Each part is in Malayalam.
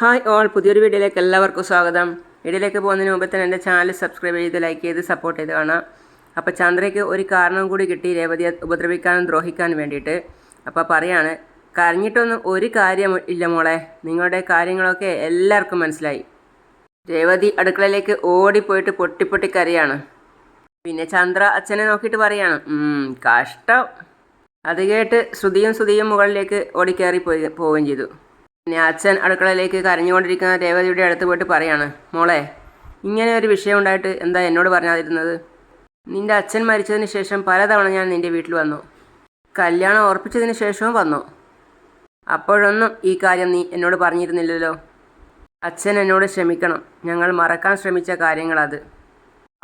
ഹായ് ഓൾ പുതിയൊരു വീഡിയോയിലേക്ക് എല്ലാവർക്കും സ്വാഗതം. വീഡിയോയിലേക്ക് പോകുന്നതിന് മുമ്പ് തന്നെ എന്റെ ചാനൽ സബ്സ്ക്രൈബ് ചെയ്ത് ലൈക്ക് ചെയ്ത് സപ്പോർട്ട് ചെയ്ത് കാണാം. അപ്പോൾ ചന്ദ്രയ്ക്ക് ഒരു കാരണം കൂടി കിട്ടി രേവതിയെ ഉപദ്രവിക്കാനും ദ്രോഹിക്കാനും വേണ്ടിയിട്ട്. അപ്പോൾ പറയാണ് കരഞ്ഞിട്ടൊന്നും ഒരു കാര്യം ഇല്ല മോളെ. നിങ്ങളുടെ കാര്യങ്ങളൊക്കെ എല്ലാവർക്കും മനസ്സിലായി. രേവതി അടുക്കളയിലേക്ക് ഓടിപ്പോയിട്ട് പൊട്ടിപ്പൊട്ടി കരയാണ്. പിന്നെ ചന്ദ്ര അച്ഛനെ നോക്കിയിട്ട് പറയാണ് കഷ്ടം. അത് കേട്ട് ശ്രുതിയും ശ്രുതിയും മുകളിലേക്ക് ഓടിക്കയറി പോയി പോവുകയും ചെയ്തു. പിന്നെ അച്ഛൻ അടുക്കളയിലേക്ക് കരഞ്ഞുകൊണ്ടിരിക്കുന്ന രേവതിയുടെ അടുത്ത് പോയിട്ട് പറയാണ് മോളെ ഇങ്ങനെ ഒരു വിഷയം ഉണ്ടായിട്ട് എന്താ എന്നോട് പറഞ്ഞാതിരുന്നത്? നിന്റെ അച്ഛൻ മരിച്ചതിന് ശേഷം പലതവണ ഞാൻ നിന്റെ വീട്ടിൽ വന്നു. കല്യാണം ഉറപ്പിച്ചതിന് ശേഷവും വന്നു. അപ്പോഴൊന്നും ഈ കാര്യം നീ എന്നോട് പറഞ്ഞിരുന്നില്ലല്ലോ. അച്ഛൻ എന്നോട് ക്ഷമിക്കണം. ഞങ്ങൾ മറക്കാൻ ശ്രമിച്ച കാര്യങ്ങളത്.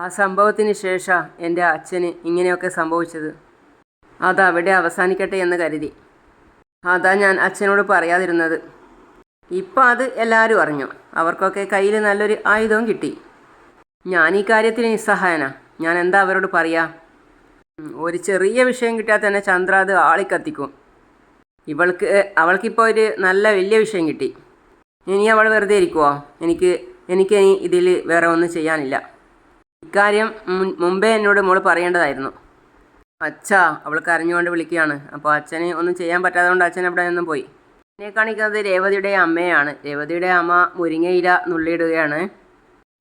ആ സംഭവത്തിന് ശേഷം എന്റെ അച്ഛന് ഇങ്ങനെയൊക്കെ സംഭവിച്ചത്. അതവിടെ അവസാനിക്കട്ടെ എന്ന് കരുതി. അതാ ഞാൻ അച്ഛനോട് പറയാതിരുന്നത്. ഇപ്പം അത് എല്ലാവരും അറിഞ്ഞു. അവർക്കൊക്കെ കയ്യിൽ നല്ലൊരു ആയുധവും കിട്ടി. ഞാൻ ഈ കാര്യത്തിൽ നിസ്സഹായന. ഞാൻ എന്താ അവരോട് പറയാ? ഒരു ചെറിയ വിഷയം കിട്ടിയാൽ തന്നെ ചന്ദ്ര അത് ആളിക്കത്തിക്കും. ഇവൾക്ക് അവൾക്കിപ്പോൾ ഒരു നല്ല വലിയ വിഷയം കിട്ടി. ഇനി അവൾ വെറുതെ ഇരിക്കുമോ എനിക്ക് എനിക്ക് ഇനി ഇതിൽ വേറെ ഒന്നും ചെയ്യാനില്ല. ഇക്കാര്യം മുമ്പേ എന്നോട് മോൾ പറയേണ്ടതായിരുന്നു. അച്ഛാ അവൾക്ക് അറിഞ്ഞുകൊണ്ട് വിളിക്കുകയാണ്. അപ്പോൾ അച്ഛന് ഒന്നും ചെയ്യാൻ പറ്റാത്തതുകൊണ്ട് അച്ഛൻ അവിടെ നിന്നും പോയി. എന്നെ കാണിക്കുന്നത് രേവതിയുടെ അമ്മയാണ്. രേവതിയുടെ അമ്മ മുരിങ്ങയില നുള്ളിയിടുകയാണ്.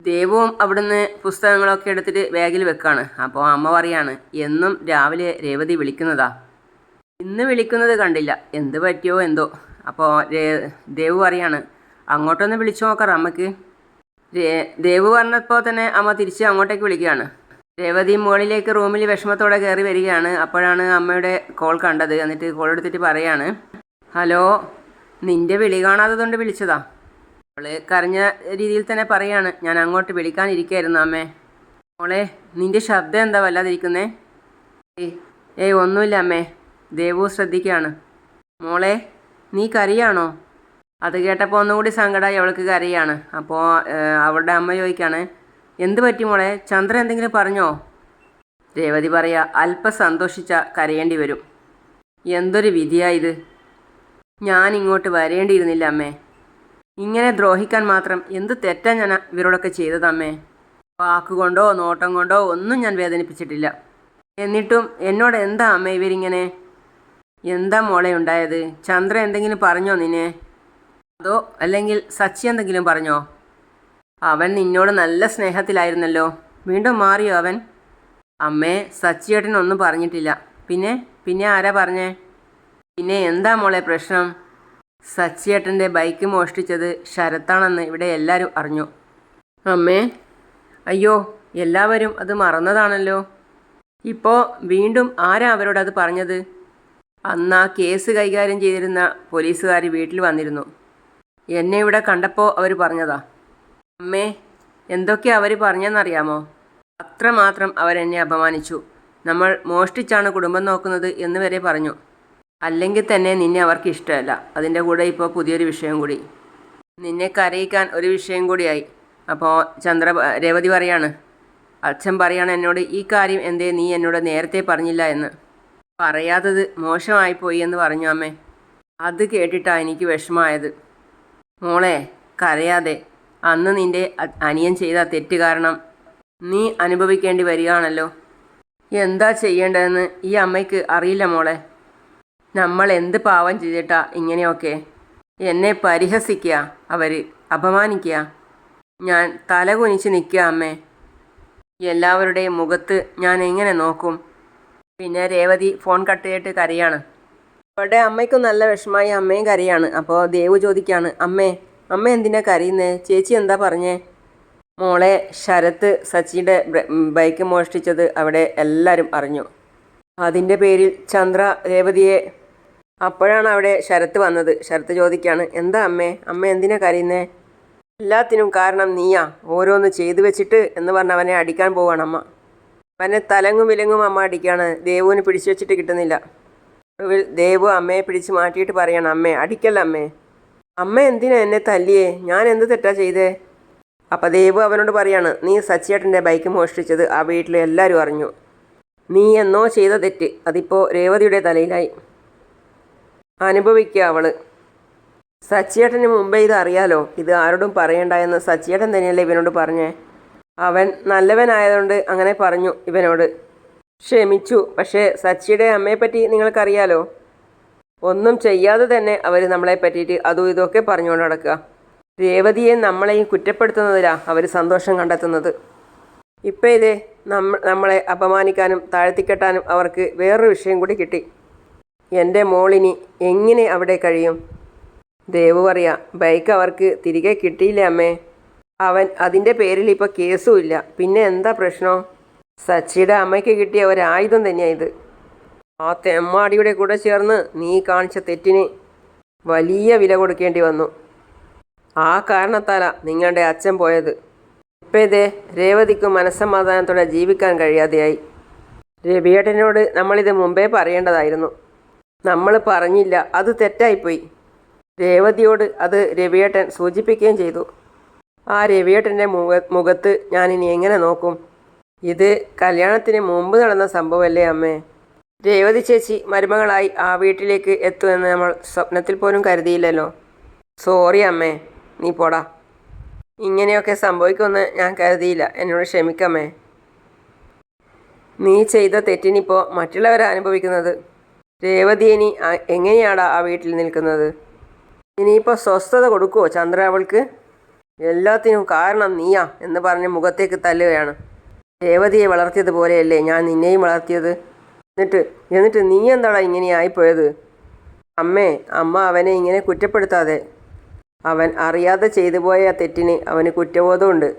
ദേവവും അവിടുന്ന് പുസ്തകങ്ങളൊക്കെ എടുത്തിട്ട് ബാഗിൽ വെക്കാണ്. അപ്പോൾ അമ്മ പറയാണ് എന്നും രാവിലെ രേവതി വിളിക്കുന്നതാ. ഇന്ന് വിളിക്കുന്നത് കണ്ടില്ല. എന്ത് പറ്റിയോ എന്തോ. അപ്പോൾ ദേവ് പറയാണ് അങ്ങോട്ടൊന്ന് വിളിച്ചു നോക്കാം അമ്മയ്ക്ക്. ദേവ് പറഞ്ഞപ്പോൾ തന്നെ അമ്മ തിരിച്ച് അങ്ങോട്ടേക്ക് വിളിക്കുകയാണ്. രേവതി മുകളിലേക്ക് റൂമിൽ വിഷമത്തോടെ കയറി വരികയാണ്. അപ്പോഴാണ് അമ്മയുടെ കോൾ കണ്ടത്. എന്നിട്ട് കോൾ എടുത്തിട്ട് പറയാണ് ഹലോ നിന്റെ വിളി കാണാത്തതുകൊണ്ട് വിളിച്ചതാ. അവൾ കരഞ്ഞ രീതിയിൽ തന്നെ പറയാണ്. ഞാൻ അങ്ങോട്ട് വിളിക്കാനിരിക്കായിരുന്നു അമ്മേ. മോളെ നിന്റെ ശബ്ദം എന്താ വല്ലാതിരിക്കുന്നേ? ഏയ് ഏയ് ഒന്നുമില്ല അമ്മേ. ദേവു ശ്രദ്ധിക്കുകയാണ്. മോളെ നീ കരയാണോ? അത് കേട്ടപ്പോൾ ഒന്നുകൂടി സങ്കടമായി അവൾക്ക് കരയാണ്. അപ്പോൾ അവളുടെ അമ്മ ചോദിക്കാണ് എന്ത് പറ്റി മോളെ? ചന്ദ്രൻ എന്തെങ്കിലും പറഞ്ഞോ? രേവതി പറയാ അല്പം സന്തോഷിച്ച കരയേണ്ടി വരും. എന്തൊരു വിധിയാ ഇത്? ഞാൻ ഇങ്ങോട്ട് വരേണ്ടിയിരുന്നില്ല അമ്മേ. ഇങ്ങനെ ദ്രോഹിക്കാൻ മാത്രം എന്ത് തെറ്റാ ഞാൻ ഇവരോടൊക്കെ ചെയ്തതമ്മേ വാക്കുകൊണ്ടോ നോട്ടം കൊണ്ടോ ഒന്നും ഞാൻ വേദനിപ്പിച്ചിട്ടില്ല. എന്നിട്ടും എന്നോട് എന്താ അമ്മ ഇവരിങ്ങനെ? എന്താ മോളെ ഉണ്ടായത്? ചന്ദ്ര എന്തെങ്കിലും പറഞ്ഞോ നിന്നെ? അതോ അല്ലെങ്കിൽ സച്ചി എന്തെങ്കിലും പറഞ്ഞോ? അവൻ നിന്നോട് നല്ല സ്നേഹത്തിലായിരുന്നല്ലോ. വീണ്ടും മാറിയോ അവൻ? അമ്മേ സച്ചിയേട്ടനൊന്നും പറഞ്ഞിട്ടില്ല. പിന്നെ? പിന്നെ ആരാ പറഞ്ഞേ? പിന്നെ എന്താ മോളെ പ്രശ്നം? സച്ചിയേട്ടന്റെ ബൈക്ക് മോഷ്ടിച്ചത് ശരത്താണെന്ന് ഇവിടെ എല്ലാവരും അറിഞ്ഞു. അമ്മേ അയ്യോ എല്ലാവരും അത് മറന്നതാണല്ലോ. ഇപ്പോൾ വീണ്ടും ആരാ അവരോട് അത് പറഞ്ഞത്? അന്ന് ആ കേസ് കൈകാര്യം ചെയ്തിരുന്ന പോലീസുകാർ വീട്ടിൽ വന്നിരുന്നു. എന്നെ ഇവിടെ കണ്ടപ്പോൾ അവർ പറഞ്ഞതാ. അമ്മേ എന്തൊക്കെയാ അവർ പറഞ്ഞെന്നറിയാമോ? അത്രമാത്രം അവരെന്നെ അപമാനിച്ചു. നമ്മൾ മോഷ്ടിച്ചാണ് കുടുംബം നോക്കുന്നത് എന്ന് വരെ പറഞ്ഞു. അല്ലെങ്കിൽ തന്നെ നിന്നെ അവർക്ക് ഇഷ്ടമല്ല. അതിന്റെ കൂടെ ഇപ്പോൾ പുതിയൊരു വിഷയം കൂടി. നിന്നെ കരയിക്കാൻ ഒരു വിഷയം കൂടിയായി. അപ്പോൾ ചന്ദ്ര രേവതി പറയാണ് അച്ഛൻ പറയാണ് എന്നോട് ഈ കാര്യം എന്തേ നീ എന്നോട് നേരത്തെ പറഞ്ഞില്ല എന്ന്. പറയാത്തത് മോശമായിപ്പോയി എന്ന് പറഞ്ഞു അമ്മേ. അത് കേട്ടിട്ടാണ് എനിക്ക് വിഷമമായത്. മോളെ കരയാതെ. അന്ന് നിന്റെ അനിയൻ ചെയ്ത തെറ്റ് കാരണം നീ അനുഭവിക്കേണ്ടി വരികയാണല്ലോ. എന്താ ചെയ്യേണ്ടതെന്ന് ഈ അമ്മയ്ക്ക് അറിയില്ല മോളെ. നമ്മൾ എന്ത് പാവം ചെയ്തിട്ടാ ഇങ്ങനെയൊക്കെ? എന്നെ പരിഹസിക്കുക അവർ അപമാനിക്കുക ഞാൻ തലകുനിച്ച് നിൽക്കുക അമ്മേ. എല്ലാവരുടെയും മുഖത്ത് ഞാൻ എങ്ങനെ നോക്കും? പിന്നെ രേവതി ഫോൺ കട്ട് ചെയ്തിട്ട് കരയാണ്. ഇവിടെ അമ്മയ്ക്കും നല്ല വിഷമമായി അമ്മയും കരയാണ്. അപ്പോൾ ദേവ് ചോദിക്കാണ് അമ്മേ അമ്മ എന്തിനാ കരയുന്നേ? ചേച്ചി എന്താ പറഞ്ഞേ? മോളെ ശരത്ത് സച്ചിയുടെ ബൈക്ക് മോഷ്ടിച്ചത് അവിടെ എല്ലാവരും അറിഞ്ഞു. അതിന്റെ പേരിൽ ചന്ദ്ര രേവതിയെ അപ്പോഴാണ് അവിടെ ശരത്ത് വന്നത്. ശരത്ത് ചോദിക്കുകയാണ് എന്താ അമ്മേ? അമ്മ എന്തിനാ കരയുന്നേ? എല്ലാത്തിനും കാരണം നീയാ. ഓരോന്ന് ചെയ്തു വെച്ചിട്ട് എന്ന് പറഞ്ഞ് അവനെ അടിക്കാൻ പോവാണ് അമ്മ. അവനെ തലങ്ങും വിലങ്ങും അമ്മ അടിക്കുകയാണ്. ദേവുവിന് പിടിച്ചു വെച്ചിട്ട് കിട്ടുന്നില്ല. ഒടുവിൽ ദേവു അമ്മയെ പിടിച്ച് മാറ്റിയിട്ട് പറയണം അമ്മേ അടിക്കല്ല അമ്മേ. അമ്മ എന്തിനാ എന്നെ തല്ലിയേ? ഞാൻ എന്ത് തെറ്റാ ചെയ്തേ? അപ്പം ദേവു അവനോട് പറയാണ് നീ സച്ചിയേട്ടന്റെ ബൈക്ക് മോഷ്ടിച്ചത് ആ വീട്ടിൽ എല്ലാവരും അറിഞ്ഞു. നീ എന്നോ ചെയ്ത തെറ്റ്. അതിപ്പോൾ രേവതിയുടെ തലയിലായി. അനുഭവിക്കുക അവൾ സച്ചിയേട്ടന് മുമ്പേ ഇത് അറിയാലോ ഇത് ആരോടും പറയണ്ട എന്ന് സച്ചിയേട്ടൻ തന്നെയല്ലേ ഇവനോട് പറഞ്ഞേ? അവൻ നല്ലവനായതുകൊണ്ട് അങ്ങനെ പറഞ്ഞു ഇവനോട്. ക്ഷമിച്ചു. പക്ഷേ സച്ചിയുടെ അമ്മയെപ്പറ്റി നിങ്ങൾക്കറിയാലോ? ഒന്നും ചെയ്യാതെ തന്നെ അവർ നമ്മളെ പറ്റിയിട്ട് അതും ഇതൊക്കെ പറഞ്ഞുകൊണ്ട് നടക്കുക. രേവതിയെ നമ്മളെയും കുറ്റപ്പെടുത്തുന്നതിലാ അവർ സന്തോഷം കണ്ടെത്തുന്നത്. ഇപ്പം ഇതേ നമ്മ നമ്മളെ അപമാനിക്കാനും താഴ്ത്തിക്കെട്ടാനും അവർക്ക് വേറൊരു വിഷയം കൂടി കിട്ടി. എന്റെ മോളിനി എങ്ങനെ അവിടെ കഴിയും? ദേവു പറയാ ബൈക്ക് അവർക്ക് തിരികെ കിട്ടിയില്ല അമ്മേ? അവൻ അതിന്റെ പേരിൽ ഇപ്പോൾ കേസും ഇല്ല. പിന്നെ എന്താ പ്രശ്നം? സച്ചിയുടെ അമ്മയ്ക്ക് കിട്ടിയ ഒരായുധം തന്നെയാണ് ഇത്. ആ തെമ്മാടിയുടെ കൂടെ ചേർന്ന് നീ കാണിച്ച തെറ്റിന് വലിയ വില കൊടുക്കേണ്ടി വന്നു. ആ കാരണത്താലാ നിങ്ങളുടെ അച്ഛൻ പോയത്. ഇപ്പം ഇതേ രേവതിക്കും മനസ്സമാധാനത്തോടെ ജീവിക്കാൻ കഴിയാതെയായി. രവിയേട്ടനോട് നമ്മളിത് മുമ്പേ പറയേണ്ടതായിരുന്നു. നമ്മൾ പറഞ്ഞില്ല. അത് തെറ്റായിപ്പോയി. രേവതിയോട് അത് രവിയേട്ടൻ സൂചിപ്പിക്കുകയും ചെയ്തു. ആ രവിയേട്ടന്റെ മുഖ മുഖത്ത് ഞാനിനി എങ്ങനെ നോക്കും? ഇത് കല്യാണത്തിന് മുമ്പ് നടന്ന സംഭവമല്ലേ അമ്മേ? രേവതി ചേച്ചി മരുമകളായി ആ വീട്ടിലേക്ക് എത്തുമെന്ന് നമ്മൾ സ്വപ്നത്തിൽ പോലും കരുതിയില്ലല്ലോ. സോറി അമ്മേ നീ പോടാ. ഇങ്ങനെയൊക്കെ സംഭവിക്കുമെന്ന് ഞാൻ കരുതിയില്ല. എന്നോട് ക്ഷമിക്കമ്മേ. നീ ചെയ്ത തെറ്റിനിപ്പോൾ മറ്റുള്ളവരാ അനുഭവിക്കുന്നത്. രേവതി ഇനി എങ്ങനെയാടാ ആ വീട്ടിൽ നിൽക്കുന്നത്? ഇനിയിപ്പോൾ സ്വസ്ഥത കൊടുക്കുമോ ചന്ദ്ര അവൾക്ക് എല്ലാത്തിനും കാരണം നീയാ എന്ന് പറഞ്ഞ് മുഖത്തേക്ക് തല്ലുകയാണ്. രേവതിയെ വളർത്തിയതുപോലെയല്ലേ ഞാൻ നിന്നെയും വളർത്തിയത്? എന്നിട്ട് എന്നിട്ട് നീ എന്താടാ ഇങ്ങനെ ആയിപ്പോയത്? അമ്മേ അമ്മ അവനെ ഇങ്ങനെ കുറ്റപ്പെടുത്താതെ. അവൻ അറിയാതെ ചെയ്തു പോയ തെറ്റിന് അവന് കുറ്റബോധമുണ്ട്.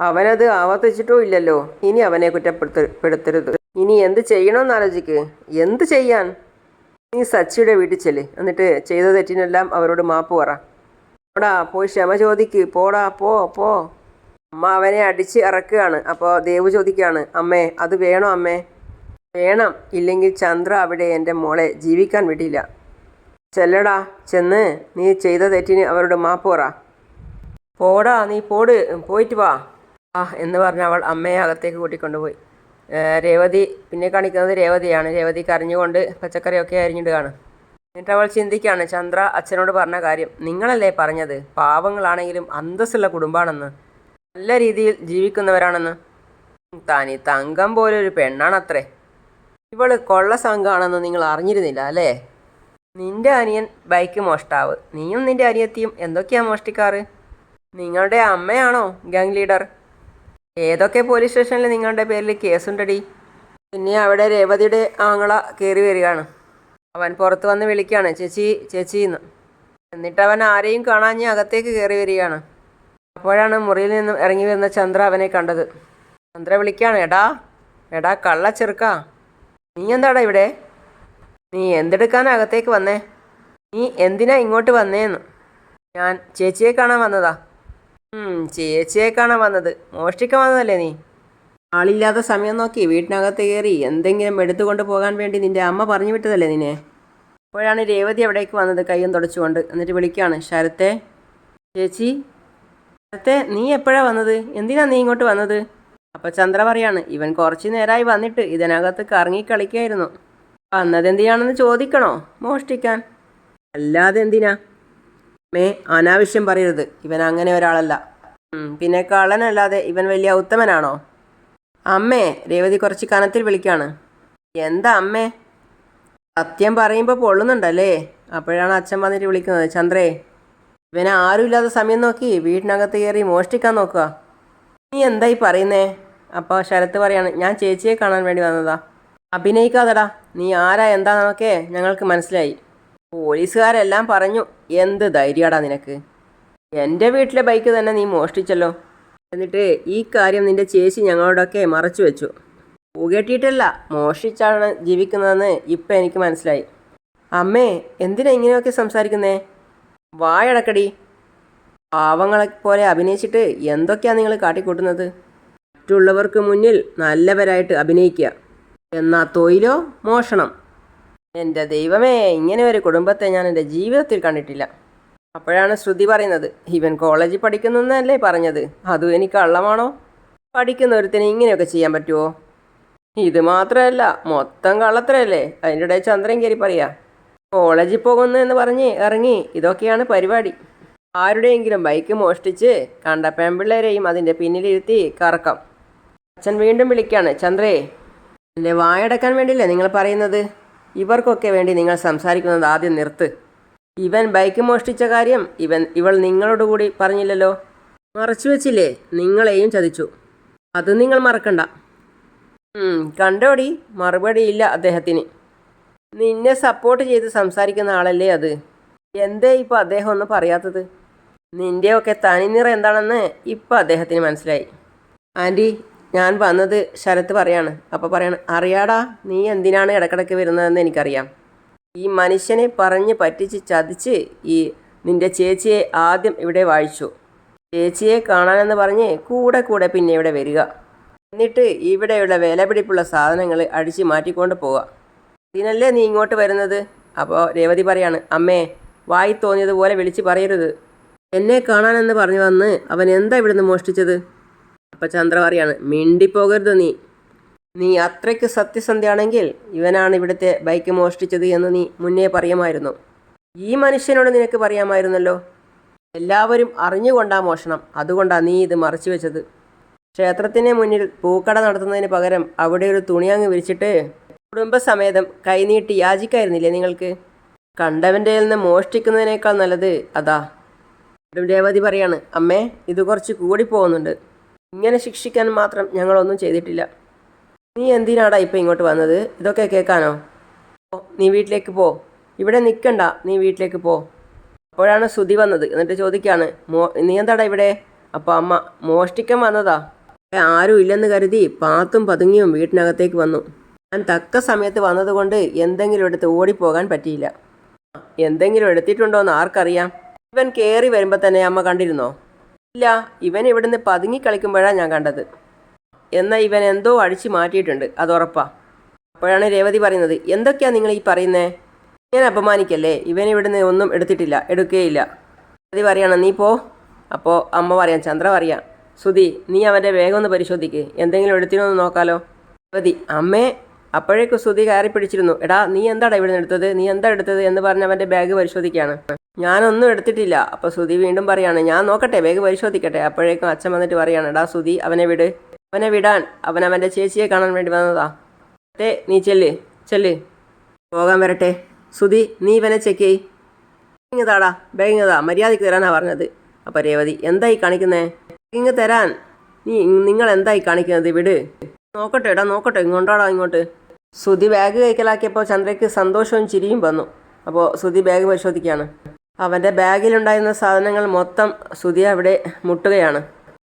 അവനത് ആവർത്തിച്ചിട്ടോ ഇല്ലല്ലോ. ഇനി അവനെ കുറ്റപ്പെടുത്തരുത് ഇനി എന്ത് ചെയ്യണമെന്ന് ആലോചിക്ക്. എന്ത് ചെയ്യാൻ? നീ സച്ചിയുടെ വീട്ടിൽ ചെല്ല്. എന്നിട്ട് ചെയ്ത തെറ്റിനെല്ലാം അവരോട് മാപ്പ് പറ. പോടാ പോയി ക്ഷമ ചോദിക്ക്. പോടാ പോ പോ. അമ്മ അവനെ അടിച്ച് ഇറക്കുകയാണ്. അപ്പോൾ ദേവ് ചോദിക്കുകയാണ് അമ്മേ അത് വേണോ അമ്മേ? വേണം. ഇല്ലെങ്കിൽ ചന്ദ്ര അവിടെ എന്റെ മോളെ ജീവിക്കാൻ വിടില്ല. ചെല്ലടാ ചെന്ന് നീ ചെയ്ത തെറ്റിന് അവരോട് മാപ്പ് പറ. പോടാ നീ പോട്. പോയിട്ട് വാ. ആ എന്ന് പറഞ്ഞ് അവൾ അമ്മയെ അകത്തേക്ക് കൂട്ടിക്കൊണ്ടുപോയി. രേവതി പിന്നെ കാണിക്കുന്നത് രേവതിയാണ്. രേവതി കരഞ്ഞുകൊണ്ട് പച്ചക്കറിയൊക്കെ അരിഞ്ഞിടുകയാണ് എന്നിട്ട് അവൾ ചിന്തിക്കുകയാണ് ചന്ദ്ര അച്ഛനോട് പറഞ്ഞ കാര്യം. നിങ്ങളല്ലേ പറഞ്ഞത്? പാവങ്ങളാണെങ്കിലും അന്തസ്സുള്ള കുടുംബാണെന്ന്. നല്ല രീതിയിൽ ജീവിക്കുന്നവരാണെന്ന്. താനി തങ്കം പോലെ ഒരു പെണ്ണാണത്രേ. ഇവൾ കൊള്ള സംഘാണെന്ന് നിങ്ങൾ അറിഞ്ഞിരുന്നില്ല അല്ലേ? നിന്റെ അനിയൻ ബൈക്ക് മോഷ്ടാവ്. നീയും നിന്റെ അനിയത്തിയും എന്തൊക്കെയാ മോഷ്ടിക്കാറ്? നിങ്ങളുടെ അമ്മയാണോ ഗാങ് ലീഡർ? ഏതൊക്കെ പോലീസ് സ്റ്റേഷനിൽ നിങ്ങളുടെ പേരിൽ കേസുണ്ടടി? പിന്നെ അവിടെ രേവതിയുടെ ആങ്ങള കയറി വരികയാണ്. അവൻ പുറത്ത് വന്ന് വിളിക്കുകയാണ് ചേച്ചി ചേച്ചി എന്ന്. എന്നിട്ട് അവൻ ആരെയും കാണാഞ്ഞ് അകത്തേക്ക് കയറി വരികയാണ്. അപ്പോഴാണ് മുറിയിൽ നിന്നും ഇറങ്ങി വരുന്ന ചന്ദ്ര അവനെ കണ്ടത്. ചന്ദ്ര വിളിക്കുകയാണ് എടാ എടാ കള്ള ചെറുക്കാ. നീ എന്താടാ ഇവിടെ? നീ എന്തെടുക്കാനാ അകത്തേക്ക് വന്നേ? നീ എന്തിനാ ഇങ്ങോട്ട് വന്നേന്ന്? ഞാൻ ചേച്ചിയെ കാണാൻ വന്നതാ. ചേച്ചിയെ കാണാൻ വന്നത്? മോഷ്ടിക്കാൻ വന്നതല്ലേ നീ? ആളില്ലാത്ത സമയം നോക്കി വീട്ടിനകത്ത് കയറി എന്തെങ്കിലും എടുത്തുകൊണ്ട് പോകാൻ വേണ്ടി നിന്റെ അമ്മ പറഞ്ഞു വിട്ടതല്ലേ നിന്നെ? അപ്പോഴാണ് രേവതി അവിടേക്ക് വന്നത് കയ്യും തുടച്ചുകൊണ്ട്. എന്നിട്ട് വിളിക്കുകയാണ് ശരത്തെ ചേച്ചി ശരത്തെ നീ എപ്പോഴാണ് വന്നത്? എന്തിനാ നീ ഇങ്ങോട്ട് വന്നത്? അപ്പോൾ ചന്ദ്ര പറയാണ് ഇവൻ കുറച്ച് നേരമായി വന്നിട്ട് ഇതിനകത്ത് കറങ്ങി കളിക്കായിരുന്നു. വന്നതെന്തിനാണെന്ന് ചോദിക്കണോ? മോഷ്ടിക്കാൻ. അല്ലാതെ എന്തിനാ? മേ അനാവശ്യം പറയരുത്. ഇവൻ അങ്ങനെ ഒരാളല്ല. പിന്നെ കള്ളനല്ലാതെ ഇവൻ വലിയ ഉത്തമനാണോ? അമ്മേ രേവതി കുറച്ച് കനത്തിൽ വിളിക്കാണ്. എന്താ അമ്മേ? സത്യം പറയുമ്പോൾ പൊള്ളുന്നുണ്ടല്ലേ? അപ്പോഴാണ് അച്ഛൻ വന്നിട്ട് വിളിക്കുന്നത്. ചന്ദ്രേ ഇവനെ ആരുമില്ലാത്ത സമയം നോക്കി വീട്ടിനകത്ത് കയറി മോഷ്ടിക്കാൻ നോക്കുക. നീ എന്തായി പറയുന്നേ? അപ്പോൾ ശരത്ത് പറയാണ് ഞാൻ ചേച്ചിയെ കാണാൻ വേണ്ടി വന്നതാ. അഭിനയിക്കാതെടാ. നീ ആരാ? എന്താണെന്നൊക്കെ ഞങ്ങൾക്ക് മനസ്സിലായി. പോലീസുകാരെല്ലാം പറഞ്ഞു എന്ത് ധൈര്യടാ നിനക്ക്? എന്റെ വീട്ടിലെ ബൈക്ക് തന്നെ നീ മോഷ്ടിച്ചല്ലോ. എന്നിട്ട് ഈ കാര്യം നിന്റെ ചേച്ചി ഞങ്ങളോടൊക്കെ മറച്ചു വെച്ചു. പൂകെട്ടിയിട്ടല്ല മോഷ്ടിച്ചാണ് ജീവിക്കുന്നതെന്ന് ഇപ്പം എനിക്ക് മനസ്സിലായി. അമ്മേ എന്തിനാ ഇങ്ങനെയൊക്കെ സംസാരിക്കുന്നേ? വായടക്കടി. പാവങ്ങളെ പോലെ അഭിനയിച്ചിട്ട് എന്തൊക്കെയാ നിങ്ങൾ കാട്ടിക്കൂട്ടുന്നത്? മറ്റുള്ളവർക്ക് മുന്നിൽ നല്ലവരായിട്ട് അഭിനയിക്കുക. എന്നാ തൊയിലോ മോഷണം? എന്റെ ദൈവമേ ഇങ്ങനെ ഒരു കുടുംബത്തെ ഞാൻ എന്റെ ജീവിതത്തിൽ കണ്ടിട്ടില്ല. അപ്പോഴാണ് ശ്രുതി പറയുന്നത് ഇവൻ കോളേജിൽ പഠിക്കുന്നതല്ലേ പറഞ്ഞത്? അതും എനിക്ക് കള്ളമാണോ? പഠിക്കുന്ന ഒരുത്തിന് ഇങ്ങനെയൊക്കെ ചെയ്യാൻ പറ്റുമോ ഇത് മാത്രമല്ല മൊത്തം കള്ളത്തരല്ലേ? അതിന്റെ ഇടയിൽ ചന്ദ്രൻ കയറി പറയാ കോളേജിൽ പോകുന്നു എന്ന് പറഞ്ഞ് ഇറങ്ങി. ഇതൊക്കെയാണ് പരിപാടി. ആരുടെയെങ്കിലും ബൈക്ക് മോഷ്ടിച്ച് കണ്ട പെൺപിള്ളേരെയും അതിന്റെ പിന്നിലിരുത്തി കറക്കാം. അച്ഛൻ വീണ്ടും വിളിക്കാണ് ചന്ദ്രേ എന്റെ വായടക്കാൻ വേണ്ടിയില്ലേ നിങ്ങൾ പറയുന്നത്? ഇവർക്കൊക്കെ വേണ്ടി നിങ്ങൾ സംസാരിക്കുന്നത് ആദ്യം നിർത്ത്. ഇവൻ ബൈക്ക് മോഷ്ടിച്ച കാര്യം ഇവൻ ഇവൾ നിങ്ങളോട് കൂടി പറഞ്ഞില്ലല്ലോ? മറച്ചു വെച്ചില്ലേ? നിങ്ങളെയും ചതിച്ചു. അത് നിങ്ങൾ മറക്കണ്ട. കണ്ടോടി മറുപടി ഇല്ല അദ്ദേഹത്തിന്. നിന്നെ സപ്പോർട്ട് ചെയ്ത് സംസാരിക്കുന്ന ആളല്ലേ അത്. എന്തേ ഇപ്പോൾ അദ്ദേഹം ഒന്നും പറയാത്തത്? നിന്റെയൊക്കെ തനിനിറ എന്താണെന്ന് ഇപ്പം അദ്ദേഹത്തിന് മനസ്സിലായി. ആന്റി ഞാൻ വന്നത് ശരത്ത് പറയാണ്. അപ്പോൾ പറയാണ് അറിയാടാ നീ എന്തിനാണ് ഇടക്കിടക്ക് വരുന്നതെന്ന് എനിക്കറിയാം. ഈ മനുഷ്യനെ പറഞ്ഞ് പറ്റിച്ച് ചതിച്ച് ഈ നിന്റെ ചേച്ചിയെ ആദ്യം ഇവിടെ വാഴിച്ചു. ചേച്ചിയെ കാണാനെന്ന് പറഞ്ഞ് കൂടെ കൂടെ പിന്നെ ഇവിടെ വരിക. എന്നിട്ട് ഇവിടെയുള്ള വിലപിടിപ്പുള്ള സാധനങ്ങൾ അടിച്ച് മാറ്റിക്കൊണ്ട് പോവുക. ഇതിനല്ലേ നീ ഇങ്ങോട്ട് വരുന്നത്? അപ്പോൾ രേവതി പറയാണ് അമ്മേ വായി തോന്നിയതുപോലെ വിളിച്ച് പറയരുത്. എന്നെ കാണാനെന്ന് പറഞ്ഞു വന്ന് അവൻ എന്താ ഇവിടുന്ന് മോഷ്ടിച്ചത്? അപ്പം ചന്ദ്ര പറയാണ് മിണ്ടിപ്പോകരുത് നീ. നീ അത്രയ്ക്ക് സത്യസന്ധയാണെങ്കിൽ ഇവനാണ് ഇവിടുത്തെ ബൈക്ക് മോഷ്ടിച്ചത് എന്ന് നീ മുന്നേ പറയുമായിരുന്നു. ഈ മനുഷ്യനോട് നിനക്ക് പറയാമായിരുന്നല്ലോ? എല്ലാവരും അറിഞ്ഞുകൊണ്ടാ മോഷണം. അതുകൊണ്ടാ നീ ഇത് മറച്ചു വെച്ചത്. ക്ഷേത്രത്തിന് മുന്നിൽ പൂക്കട നടത്തുന്നതിന് പകരം അവിടെ ഒരു തുണിയങ്ങ് വിരിച്ചിട്ട് കുടുംബസമേതം കൈനീട്ടി യാചിക്കായിരുന്നില്ലേ നിങ്ങൾക്ക്? കണ്ടവന്റെ നിന്ന് മോഷ്ടിക്കുന്നതിനേക്കാൾ നല്ലത് അതാ. രേവതി പറയാണ് അമ്മേ ഇത് കുറച്ച് കൂടി പോകുന്നുണ്ട് ഇങ്ങനെ ശിക്ഷിക്കാൻ മാത്രം ഞങ്ങളൊന്നും ചെയ്തിട്ടില്ല. നീ എന്തിനാടാ ഇപ്പം ഇങ്ങോട്ട് വന്നത്? ഇതൊക്കെ കേൾക്കാനോ? നീ വീട്ടിലേക്ക് പോ. ഇവിടെ നിൽക്കണ്ട നീ വീട്ടിലേക്ക് പോ. അപ്പോഴാണ് ശ്രുതി വന്നത്. എന്നിട്ട് ചോദിക്കുകയാണ് മോ നീ എന്താടാ ഇവിടെ? അപ്പോൾ അമ്മ മോഷ്ടിക്കാൻ വന്നതാ. ആരും ഇല്ലെന്ന് കരുതി പാത്തും പതുങ്ങിയും വീട്ടിനകത്തേക്ക് വന്നു. ഞാൻ തക്ക സമയത്ത് വന്നതുകൊണ്ട് എന്തെങ്കിലും എടുത്ത് ഓടിപ്പോകാൻ പറ്റിയില്ല. എന്തെങ്കിലും എടുത്തിട്ടുണ്ടോ എന്ന് ആർക്കറിയാം? ഇവൻ കയറി വരുമ്പോൾ തന്നെ അമ്മ കണ്ടിരുന്നോ? ഇല്ല ഇവൻ ഇവിടുന്ന് പതുങ്ങി കളിക്കുമ്പോഴാണ് ഞാൻ കണ്ടത്. എന്നാൽ ഇവൻ എന്തോ അടിച്ചു മാറ്റിയിട്ടുണ്ട് അത് ഉറപ്പാ. അപ്പോഴാണ് രേവതി പറയുന്നത് എന്തൊക്കെയാ നിങ്ങൾ ഈ പറയുന്നേ? ഞാൻ അപമാനിക്കല്ലേ ഇവൻ ഇവിടുന്ന് ഒന്നും എടുത്തിട്ടില്ല എടുക്കുകയില്ല രേവതി പറയാണ് നീ പോ. അപ്പോൾ അമ്മ പറയാം ചന്ദ്ര പറയാം സുധി നീ അവന്റെ വേഗം ഒന്ന് പരിശോധിക്ക് എന്തെങ്കിലും എടുത്തിനോ എന്ന് നോക്കാലോ. രേവതി അമ്മേ അപ്പോഴേക്കും സുധി കയറി പിടിച്ചിരുന്നു. എടാ നീ എന്താടാ ഇവിടുന്ന് എടുത്തത്? നീ എന്താ എടുത്തത്? എന്ന് പറഞ്ഞ് അവന്റെ ബാഗ് പരിശോധിക്കുകയാണ്. ഞാനൊന്നും എടുത്തിട്ടില്ല. അപ്പോൾ സുധി വീണ്ടും പറയാണ് ഞാൻ നോക്കട്ടെ വേഗം പരിശോധിക്കട്ടെ. അപ്പോഴേക്കും അച്ഛൻ വന്നിട്ട് പറയാണ് എടാ സുധി അവനെ വിട്. അവനെ വിടാൻ അവൻ അവന്റെ ചേച്ചിയെ കാണാൻ വേണ്ടി വന്നതാ. അതെ നീ ചെല്ല് ചെല്ല്. പോകാൻ വരട്ടെ. സുധി നീ ഇവനെ ചെക്ക് ചെയ് ബേങ്ങതാ മര്യാദയ്ക്ക് തരാനാണ് പറഞ്ഞത്. അപ്പോൾ രേവതി എന്തായി കാണിക്കുന്നേ? ഇങ്ങ് തരാൻ. നീ നിങ്ങൾ എന്തായി കാണിക്കുന്നത്? വിട്. നോക്കട്ടെ എടാ നോക്കട്ടെ ഇങ്ങോട്ടാടാ ഇങ്ങോട്ട്. സുധി ബാഗ് കൈക്കലാക്കിയപ്പോൾ ചന്ദ്രയ്ക്ക് സന്തോഷവും ചിരിയും വന്നു. അപ്പോൾ സുധി ബാഗ് പരിശോധിക്കുകയാണ് അവന്റെ ബാഗിലുണ്ടായിരുന്ന സാധനങ്ങൾ മൊത്തം സുധി അവിടെ മുട്ടുകയാണ്.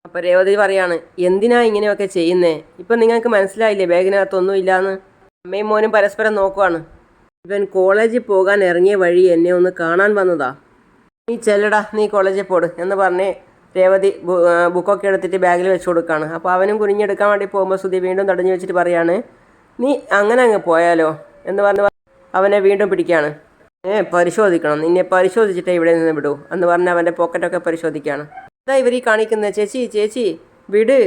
അപ്പോൾ രേവതി പറയാണ് എന്തിനാ ഇങ്ങനെയൊക്കെ ചെയ്യുന്നേ? ഇപ്പം നിങ്ങൾക്ക് മനസ്സിലായില്ലേ ബാഗിനകത്തൊന്നും ഇല്ലാന്ന്? അമ്മയും മോനും പരസ്പരം നോക്കുവാണ്. ഇവൻ കോളേജിൽ പോകാൻ ഇറങ്ങിയ വഴി എന്നെ ഒന്ന് കാണാൻ വന്നതാ. നീ ചെല്ലടാ നീ കോളേജിൽ പോട് എന്ന് പറഞ്ഞ് രേവതി ബുക്കൊക്കെ എടുത്തിട്ട് ബാഗിൽ വെച്ച് കൊടുക്കുകയാണ് അപ്പോൾ അവനും കുനിഞ്ഞെടുക്കാൻ വേണ്ടി പോകുമ്പോൾ സുധി വീണ്ടും തടഞ്ഞു വെച്ചിട്ട് പറയാണ് നീ അങ്ങനെ അങ്ങ് പോയാലോ? എന്ന് പറഞ്ഞ് അവനെ വീണ്ടും പിടിക്കുകയാണ് പരിശോധിക്കണം. നിന്നെ പരിശോധിച്ചിട്ടേ ഇവിടെ നിന്ന് വിടൂ. എന്ന് പറഞ്ഞ് അവന്റെ പോക്കറ്റൊക്കെ പരിശോധിക്കുകയാണ്. അതാ ഇവർ ഈ കാണിക്കുന്നത് ചേച്ചി ചേച്ചി വിട്.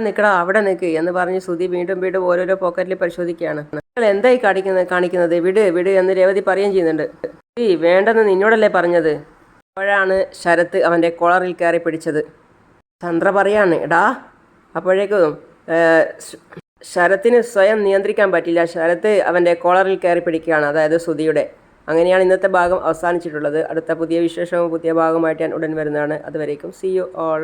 നിൽക്കടാ അവിടെ നിൽക്ക് എന്ന് പറഞ്ഞ് ശ്രുതി വീണ്ടും വീണ്ടും ഓരോരോ പോക്കറ്റിൽ പരിശോധിക്കുകയാണ്. നിങ്ങൾ എന്തായി കാണിക്കുന്നത് കാണിക്കുന്നത്? വിട് വിട് എന്ന് രേവതി പറയുകയും ചെയ്യുന്നുണ്ട്. ഈ വേണ്ടെന്ന് നിന്നോടല്ലേ പറഞ്ഞത്? അപ്പോഴാണ് ശരത്ത് അവന്റെ കോളറിൽ കയറി പിടിച്ചത്. ചന്ദ്ര പറയാണ്. എടാ അപ്പോഴേക്കും ശരത്തിന് സ്വയം നിയന്ത്രിക്കാൻ പറ്റില്ല. ശരത്ത് അവന്റെ കോളറിൽ കയറി പിടിക്കുകയാണ് അതായത് സുധിയുടെ അങ്ങനെയാണ് ഇന്നത്തെ ഭാഗം അവസാനിച്ചിട്ടുള്ളത്. അടുത്ത പുതിയ വിശേഷവും പുതിയ ഭാഗമായിട്ട് ഞാൻ ഉടൻ വരുന്നതാണ്. അതുവരേക്കും സി യു ഓൾ